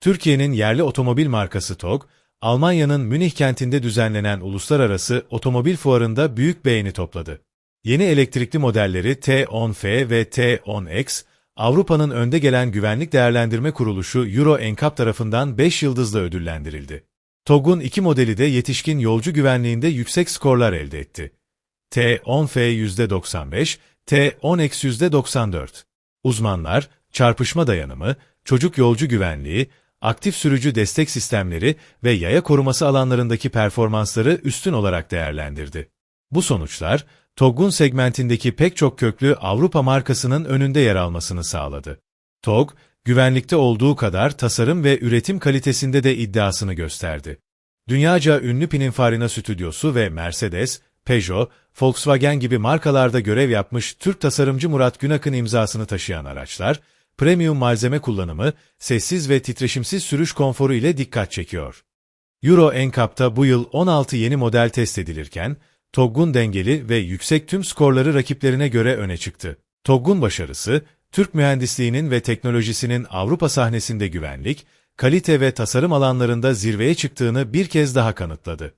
Türkiye'nin yerli otomobil markası TOG, Almanya'nın Münih kentinde düzenlenen uluslararası otomobil fuarında büyük beğeni topladı. Yeni elektrikli modelleri T10F ve T10X, Avrupa'nın önde gelen güvenlik değerlendirme kuruluşu Euro NCAP tarafından 5 yıldızla ödüllendirildi. TOG'un iki modeli de yetişkin yolcu güvenliğinde yüksek skorlar elde etti. T10F %95, T10X %94. Uzmanlar, çarpışma dayanımı, çocuk yolcu güvenliği, aktif sürücü destek sistemleri ve yaya koruması alanlarındaki performansları üstün olarak değerlendirdi. Bu sonuçlar, TOG'un segmentindeki pek çok köklü Avrupa markasının önünde yer almasını sağladı. TOG, güvenlikte olduğu kadar tasarım ve üretim kalitesinde de iddiasını gösterdi. Dünyaca ünlü Pininfarina Stüdyosu ve Mercedes, Peugeot, Volkswagen gibi markalarda görev yapmış Türk tasarımcı Murat Günak'ın imzasını taşıyan araçlar, premium malzeme kullanımı, sessiz ve titreşimsiz sürüş konforu ile dikkat çekiyor. Euro NCAP'ta bu yıl 16 yeni model test edilirken, TOGG'un dengeli ve yüksek tüm skorları rakiplerine göre öne çıktı. TOGG'un başarısı, Türk mühendisliğinin ve teknolojisinin Avrupa sahnesinde güvenlik, kalite ve tasarım alanlarında zirveye çıktığını bir kez daha kanıtladı.